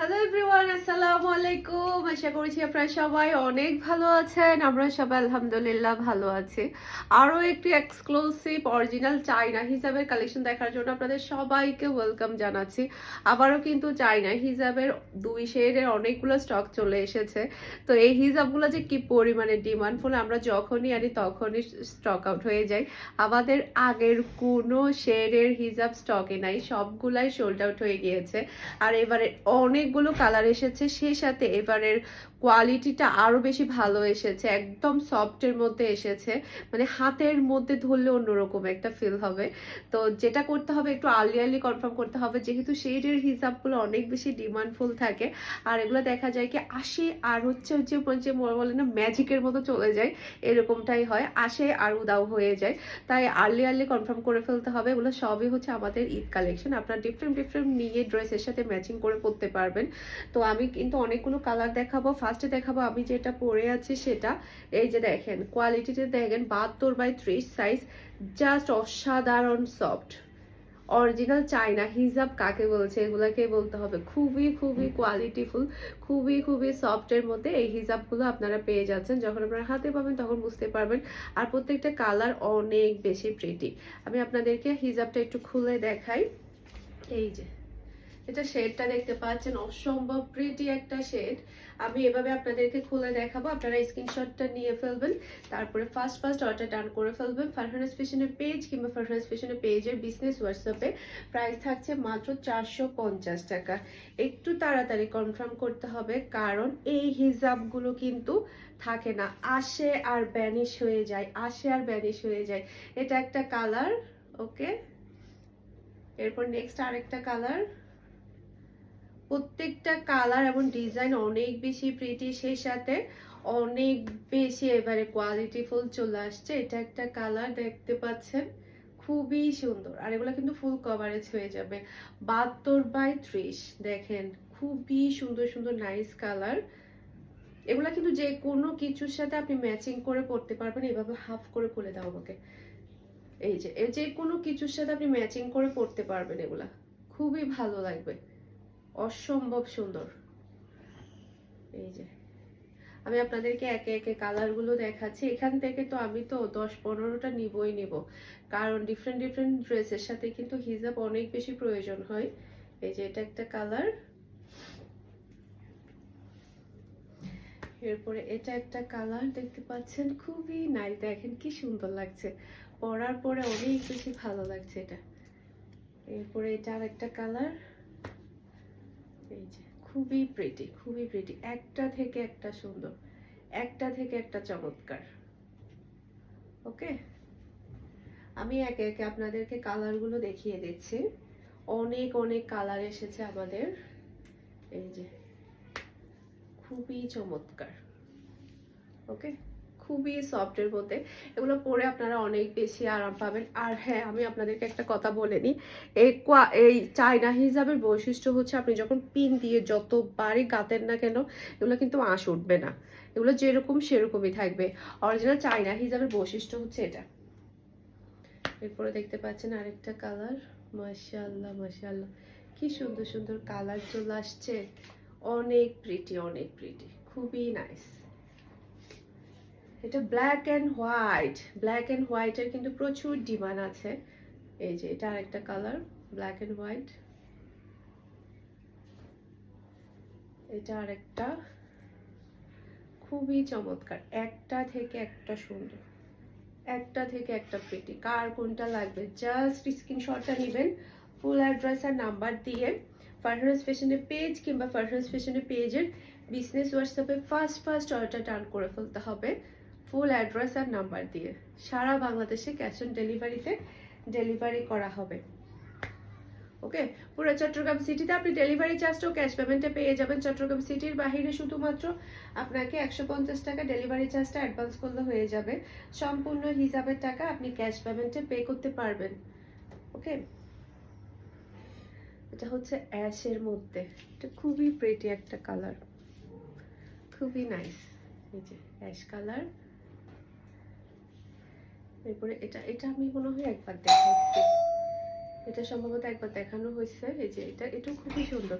Hello everyone আসসালামু আলাইকুম আশা করছি আপনারা সবাই অনেক ভালো আছেন। আমরা সবাই আলহামদুলিল্লাহ ভালো আছি। আরও একটি এক্সক্লুসিভ অরিজিনাল চাইনা হিসাবের কালেকশন দেখার জন্য আপনাদের সবাইকে ওয়েলকাম জানাচ্ছি। আবারও কিন্তু চাইনা হিসাবের দুই শেডের অনেকগুলো স্টক চলে এসেছে। তো এই হিসাবগুলো যে কি পরিমাণে ডিমান্ড ফলে আমরা যখনই আনি, তখনই স্টক আউট হয়ে যাই আমাদের আগের কোনো শেডের হিসাব স্টকে নাই। সবগুলাই সোল্ড আউট হয়ে গিয়েছে। আর এবারে অনেকগুলো কালার এসেছে, সেই সাথে এবারের কোয়ালিটিটা আরও বেশি ভালো এসেছে, একদম সফটের মধ্যে এসেছে মানে হাতের মধ্যে ধরলে অন্যরকম একটা ফিল হবে। তো যেটা করতে হবে একটু আর্লি আর্লি কনফার্ম করতে হবে, যেহেতু শেডের হিসাবগুলো অনেক বেশি ডিমান্ডফুল থাকে, আর এগুলো দেখা যায় কি আসে আর হচ্ছে যে যে বলে না ম্যাজিকের মতো চলে যায়, এরকমটাই হয়, আসে আর উদাও হয়ে যায়। তাই আর্লি আর্লি কনফার্ম করে ফেলতে হবে, এগুলো সবই হচ্ছে আমাদের ঈদ কালেকশন আপনার ডিফারেন্ট ডিফারেন্ট নিয়ে ড্রেসের সাথে ম্যাচিং করে পরতে পারবেন। তো আমি কিন্তু অনেকগুলো কালার দেখাবো। ফার্স্টে দেখাবো আমি যেটা পরে আছি সেটা, এই যে দেখেন কোয়ালিটিতে দেখেন, বাহাত্তর বাই ত্রিশ সাইজ জাস্ট অসাধারণ সফট অরিজিনাল চায়না হিজাব কাকে বলছে এগুলাকে বলতে হবে। খুবই খুবই কোয়ালিটিফুল খুবই খুবই সফটের মধ্যে এই হিজাবগুলো আপনারা পেয়ে যাচ্ছেন। যখন আপনারা হাতে পাবেন তখন বুঝতে পারবেন। আর প্রত্যেকটা কালার অনেক বেশি প্রিটি আমি আপনাদেরকে হিজাবটা একটু খুলে দেখাই। এই যে। এটা শেডটা দেখতে পাচ্ছেন, অসম্ভব প্রিটি একটা শেড আমি এভাবে আপনাদেরকে খুলে দেখাবো, আপনারা স্ক্রিনশটটা নিয়ে ফেলবেন, তারপরে ফার্স্ট ফার্স্ট অর্ডার ডান করে ফেলবেন। ফারহানাস ফ্যাশনের পেজ কিংবা ফারহানাস ফ্যাশনের পেজের বিজনেস হোয়াটসঅ্যাপে প্রাইস থাকছে মাত্র চারশো পঞ্চাশ টাকা। একটু তাড়াতাড়ি কনফার্ম করতে হবে, কারণ এই হিজাবগুলো কিন্তু থাকে না, আসে আর ব্যানিশ হয়ে যায়, আসে আর ব্যানিশ হয়ে যায়। এটা একটা কালার ওকে এরপর নেক্সট আরেকটা কালার প্রত্যেকটা কালার এবং ডিজাইন অনেক বেশি প্রিটি সেই সাথে অনেক বেশি এবারে কোয়ালিটি ফুল চলে আসছে। এটা একটা কালার দেখতে পাচ্ছেন, খুবই সুন্দর। আর এগুলো কিন্তু ফুল কভারেজ হয়ে যাবে। বাহাত্তর বাই ত্রিশ, দেখেন, খুবই সুন্দর সুন্দর নাইস কালার এগুলা কিন্তু যে কোনো কিছুর সাথে আপনি ম্যাচিং করে পড়তে পারবেন, এভাবে হাফ করে খুলে দাও আমাকে। এই যে যে কোনো কিছুর সাথে আপনি ম্যাচিং করে পড়তে পারবেন এগুলা। খুবই ভালো লাগবে। অসম্ভব সুন্দর। এই যে, আমি আপনাদেরকে একে একে কালারগুলো দেখাচ্ছি। এখান থেকে তো আমি তো দশ পনেরোটা নিবই নিব। কারণ ডিফারেন্ট ডিফারেন্ট ড্রেসের সাথে কিন্তু হিজাব অনেক বেশি প্রয়োজন হয়। এই যে, এটা একটা কালার এরপরে এটা একটা কালার দেখতে পাচ্ছেন, খুবই নাই দেখেন কি সুন্দর লাগছে। পরার পরে অনেক বেশি ভালো লাগছে এটা। এরপরে এটা আর একটা কালার এই যে, খুবই প্রিটি খুবই প্রিটি একটা থেকে একটা সুন্দর, একটা থেকে একটা চমৎকার। ওকে? আমি একে একে আপনাদেরকে কালারগুলো দেখিয়ে দিচ্ছি। অনেক অনেক কালার এসেছে আমাদের। এই যে, খুবই চমৎকার। ওকে? খুবই সফটের মধ্যে। এগুলো পরে আপনারা অনেক বেশি আরাম পাবেন। আর হ্যাঁ আমি আপনাদেরকে একটা কথা বলে নিই। এই এই চায়না হিজাবের বৈশিষ্ট্য হচ্ছে আপনি যখন পিন দিয়ে যতবারই গাতেন না কেন, এগুলো কিন্তু আঁশ উঠবে না। এগুলো যেরকম সেরকমই থাকবে। অরিজিনাল চায়না হিজাবের বৈশিষ্ট্য হচ্ছে এটা। এরপরে দেখতে পাচ্ছেন আরেকটা কালার মাশাআল্লাহ মাশাআল্লাহ। কি সুন্দর সুন্দর কালার চলে আসছে। অনেক প্রিটি অনেক প্রিটি খুবই নাইস এটা black and white black and হোয়াইটের কিন্তু প্রচুর ডিমান্ড আছে। এই যে, এটা আরেকটা কালার ব্ল্যাক অ্যান্ড হোয়াইট এটা আরেকটা। খুবই চমৎকার। একটা থেকে একটা সুন্দর। একটা থেকে একটা পেটি কার কোনটা লাগবে? জাস্ট স্ক্রিনশটটা নেবেন ফুল অ্যাড্রেস আর নাম্বার দিয়ে। ফারহানাস ফ্যাশনের পেজ কিংবা ফারহানাস ফ্যাশনের পেজের বিজনেস হোয়াটসঅ্যাপে ফার্স্ট ফার্স্ট অর্ডার টার্ন করে ফেলতে হবে। ফুল অ্যাড্রেস আর নাম্বার দিয়ে। সারা বাংলাদেশে ক্যাশ অন ডেলিভারিতে ডেলিভারি করা হবে। ওকে পুরো চট্টগ্রাম সিটিতে আপনি ডেলিভারি চার্জটাও ক্যাশ পেমেন্টে পেয়ে যাবেন। চট্টগ্রাম সিটির বাহিরে শুধুমাত্র আপনাকে একশো পঞ্চাশ টাকা ডেলিভারি চার্জটা অ্যাডভান্স করলে হয়ে যাবে। সম্পূর্ণ হিসাবের টাকা আপনি ক্যাশ পেমেন্টে পে করতে পারবেন। ওকে এটা হচ্ছে অ্যাশের মধ্যে। এটা খুবই প্রেটি একটা কালার খুবই নাইস এই যে অ্যাশ কালার এরপরে এটা এটা আমি মনে হয় একবার দেখাচ্ছি। এটা সম্ভবত একবার দেখানো হয়েছে। এই যে এটা এটাও খুবই সুন্দর,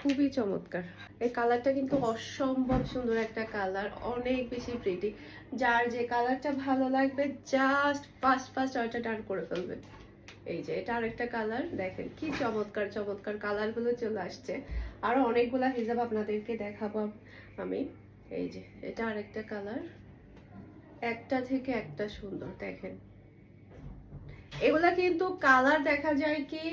খুবই চমৎকার। এই কালারটা কিন্তু অসম্ভব সুন্দর একটা কালার, অনেক বেশি প্রিটি যার যে কালারটা ভালো লাগবে জাস্ট ফার্স্ট ফার্স্ট ওইটা টান করে ফেলবে। এই যে এটা আরেকটা কালার, দেখেন কি চমৎকার চমৎকার কালারগুলো চলে আসছে। আরও অনেকগুলা হিসাব আপনাদেরকে দেখাবো আমি। এই যে এটা আরেকটা কালার। একটা থেকে একটা সুন্দর, দেখেন। এগুলা কিন্তু কালার দেখা যায় কি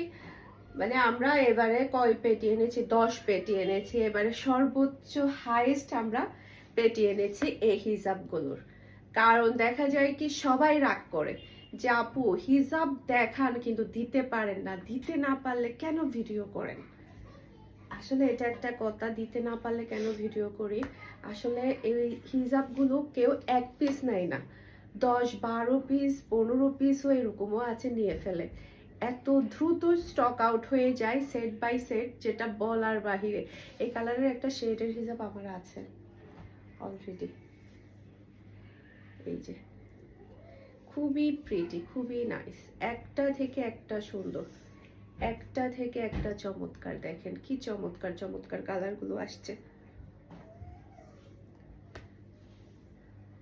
মানে আমরা এবারে কয় পেটি এনেছি? দশ পেটি এনেছি। এবারে সর্বোচ্চ হাইয়েস্ট আমরা পেটি এনেছি এই হিসাবগুলোর কারণ দেখা যায় কি, সবাই রাগ করে যে, আপু হিসাব দেখান, কিন্তু দিতে পারেন না। দিতে না পারলে কেন ভিডিও করেন? আসলে এটা একটা কথা, দিতে না পারলে কেন ভিডিও করি? আসলে এই হিসাবগুলো কেউ এক পিস নেয় না। দশ, বারো পিস পনেরো পিসও এরকমও আছে নিয়ে ফেলে। এত দ্রুত স্টক আউট হয়ে যায় সেট বাই সেট যেটা বলার বাহিরে। এই কালারের একটা শেডের হিসাব আমার আছে অলরেডি এই যে। খুবই প্রিটি খুবই নাইস একটা থেকে একটা সুন্দর। একটা থেকে একটা চমৎকার দেখেন কি চমৎকার চমৎকার কালারগুলো আসছে।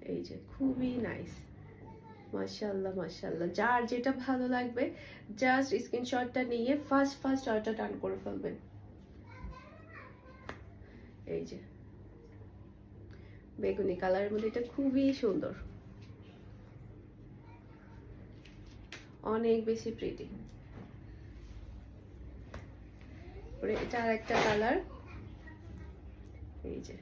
এই যে খুবই নাইস মাশাল্লাহ মাশাল্লাহ যার যেটা ভালো লাগবে জাস্ট স্ক্রিনশটটা নিয়ে ফার্স্ট ফার্স্ট অর্ডার ডান করে ফেলবেন। এই যে। বেগুনি কালারের মধ্যে এটা খুবই সুন্দর। অনেক বেশি প্রিটি এটা আর একটা কালার এই যে।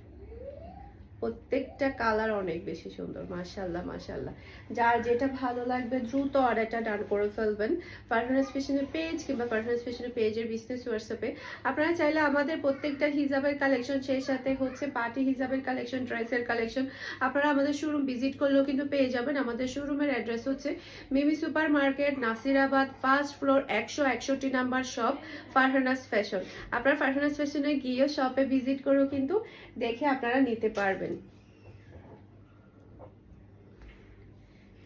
প্রত্যেকটা কালার অনেক বেশি সুন্দর মাশাল্লাহ মাশাল্লাহ যার যেটা ভালো লাগবে দ্রুত অর্ডারটা ডান করে ফেলবেন। পারফরমেন্স ফ্যাশনের পেজ কিংবা পারফরমেন্স ফ্যাশনের পেজের বিজনেস হোয়াটসঅ্যাপে আপনারা চাইলে আমাদের প্রত্যেকটা হিজাবের কালেকশন সেই সাথে হচ্ছে পার্টি হিজাবের কালেকশন ড্রেসের কালেকশন আপনারা আমাদের শোরুম ভিজিট করলেও কিন্তু পেয়ে যাবেন। আমাদের শোরুমের অ্যাড্রেস হচ্ছে Mimi super market Nasirabad first floor একশো একষট্টি নাম্বার শপ ফারহানাস ফ্যাশন আপনারা ফারহানাস ফ্যাশনে গিয়েও শপে ভিজিট করেও কিন্তু দেখে আপনারা নিতে পারবেন।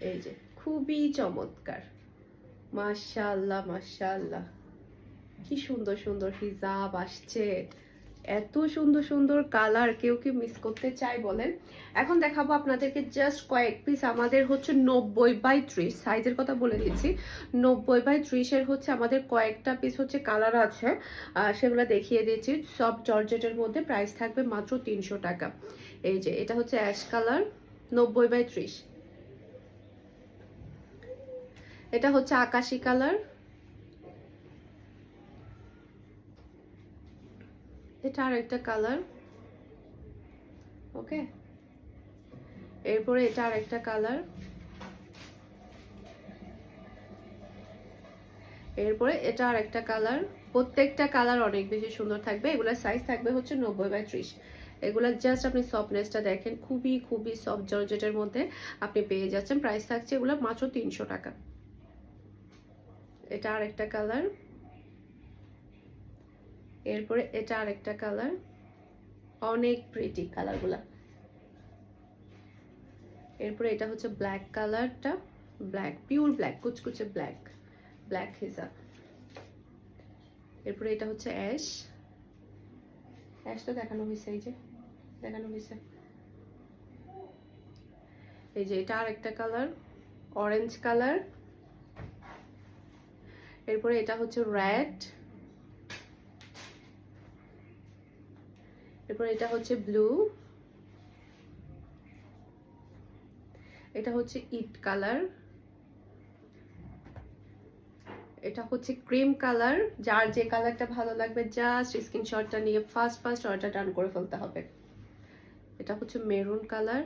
এই যে, খুবই চমৎকার। মাশাআল্লাহ মাশাআল্লাহ। কি সুন্দর সুন্দর হিজাব আসছে। এত সুন্দর সুন্দর কালার কেউ কি মিস করতে চায় বলেন? এখন দেখাবো আপনাদেরকে জাস্ট কয়েক পিস আমাদের হচ্ছে নব্বই বাই ত্রিশ সাইজের কথা বলে দিচ্ছি। নব্বই বাই ত্রিশের হচ্ছে আমাদের কয়েকটা পিস হচ্ছে কালার আছে। সেগুলো দেখিয়ে দিচ্ছি। সব জর্জেটের মধ্যে প্রাইস থাকবে মাত্র তিনশো টাকা। এই যে, এটা হচ্ছে অ্যাশ কালার নব্বই বাই ত্রিশ। এটা হচ্ছে আকাশি কালার। এটা আর একটা কালার। ওকে? এরপরে এটা আর একটা কালার। এরপরে এটা আর একটা কালার। প্রত্যেকটা কালার অনেক বেশি সুন্দর থাকবে। এগুলোর সাইজ থাকবে হচ্ছে নব্বই বাই ত্রিশ। এগুলো জাস্ট আপনি সফটনেসটা দেখেন, খুবই খুবই সফট জর্জেটের মধ্যে আপনি পেয়ে যাচ্ছেন। প্রাইস থাকছে এগুলো মাত্র তিনশো টাকা। এটা আরেকটা কালার এরপরে এটা আরেকটা কালার অনেক প্রিটি কালারগুলা এরপরে এটা হচ্ছে ব্ল্যাক কালারটা ব্ল্যাক পিওর ব্ল্যাক কুচকুচে ব্ল্যাক ব্ল্যাক হিসাব এরপরে এটা হচ্ছে অ্যাশ অ্যাশটা দেখানো হয়েছে, এই যে, দেখানো হয়েছে। এই যে এটা আরেকটা কালার অরেঞ্জ কালার এরপরে এটা হচ্ছে রেড এরপরে এটা হচ্ছে ব্লু এটা হচ্ছে ইট কালার এটা হচ্ছে ক্রিম কালার যার যে কালারটা ভালো লাগবে জাস্ট স্ক্রিনশটটা নিয়ে ফার্স্ট ফার্স্ট অর্ডার ডান করে ফেলতে হবে। এটা হচ্ছে মেরুন কালার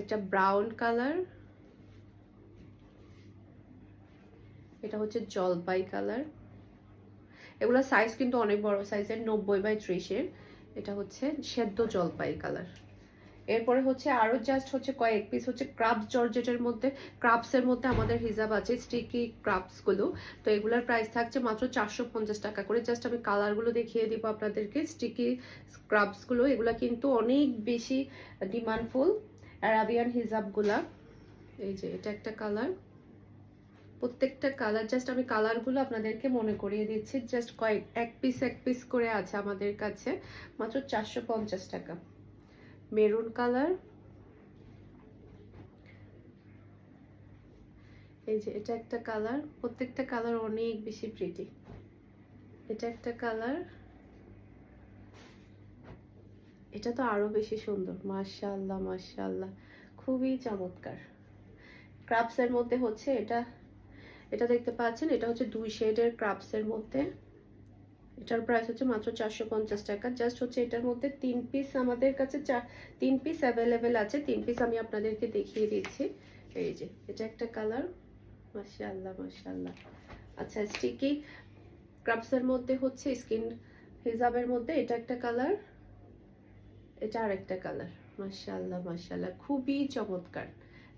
এটা ব্রাউন কালার এটা হচ্ছে জলপাই কালার। এগুলো সাইজ কিন্তু অনেক বড় সাইজের নব্বই বাই ত্রিশের। এটা হচ্ছে সেদ্ধ জলপাই কালার। এরপরে হচ্ছে আরও জাস্ট হচ্ছে কয়েক পিস হচ্ছে ক্রাফট জর্জেটের মধ্যে। ক্রাফটসের মধ্যে আমাদের হিসাব আছে স্টিকি ক্রাফটসগুলো। তো এগুলোর প্রাইস থাকছে মাত্র চারশো পঞ্চাশ টাকা করে। জাস্ট আমি কালারগুলো দেখিয়ে দিব আপনাদেরকে। স্টিকি স্ক্রাবসগুলো, এগুলো কিন্তু অনেক বেশি ডিমান্ডফুল অ্যারাবিয়ান হিজাবগুলা এই যে এটা একটা কালার প্রত্যেকটা কালার জাস্ট আমি কালারগুলো আপনাদেরকে মনে করিয়ে দিচ্ছি জাস্ট কয়েক, এক পিস এক পিস করে আছে আমাদের কাছে, মাত্র চারশো পঞ্চাশ টাকা। মেরুন কালার এই যে এটা একটা কালার প্রত্যেকটা কালার অনেক বেশি প্রিটি এটা একটা কালার এটা তো আরও বেশি সুন্দর, মাশাআল্লাহ মাশাআল্লাহ। খুবই চমৎকার। ক্রাপস এর মধ্যে হচ্ছে এটা এটা দেখতে পাচ্ছেন, এটা হচ্ছে দুই শেডের ক্রাপস এর মধ্যে। এটার প্রাইস হচ্ছে মাত্র চারশো পঞ্চাশ টাকা। জাস্ট হচ্ছে এটার মধ্যে তিন পিস আমাদের কাছে চার, তিন পিস অ্যাভেলেবেল আছে। তিন পিস আমি আপনাদেরকে দেখিয়ে দিচ্ছি। এই যে, এটা একটা কালার মাশাআল্লাহ মাশাআল্লাহ। আচ্ছা স্টিকি ক্রাপসের মধ্যে হচ্ছে স্কিন হিজাবের মধ্যে এটা একটা কালার এটা আর একটা কালার মাশাআল্লাহ মাশাআল্লাহ। খুবই চমৎকার।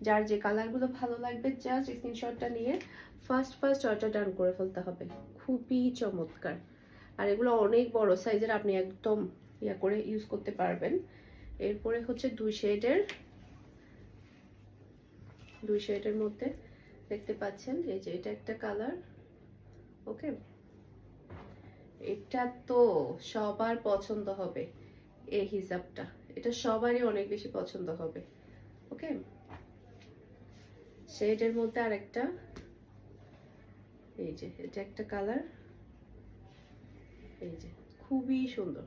যার যে কালারগুলো ভালো লাগবে জাস্ট স্ক্রিনশটটা নিয়ে ফার্স্ট ফার্স্ট অর্ডার ডান করে ফেলতে হবে। খুবই চমৎকার। আর এগুলো অনেক বড় সাইজের আপনি একদম ইয়া করে ইউজ করতে পারবেন। এরপরে হচ্ছে দুই শেডের দুই শেডের মধ্যে দেখতে পাচ্ছেন, এই যে এটা একটা কালার ওকে এটা তো সবার পছন্দ হবে, এই হিসাবটা। এটা সবারই অনেক বেশি পছন্দ হবে ওকে শেডের মধ্যে আরেকটা। এই যে, এটা একটা কালার। এই যে, খুবই সুন্দর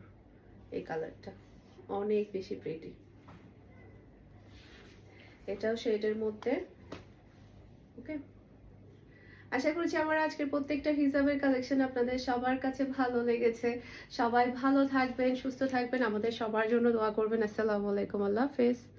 এই কালারটা। অনেক বেশি প্রেটি এটাও শেডের মধ্যে। ওকে আশা করছি আমার আজকের প্রত্যেকটা হিসাবের কালেকশন আপনাদের সবার কাছে ভালো লেগেছে। সবাই ভালো থাকবেন, সুস্থ থাকবেন। আমাদের সবার জন্য দোয়া করবেন। আসসালামু আলাইকুম, আল্লাহ হাফেজ।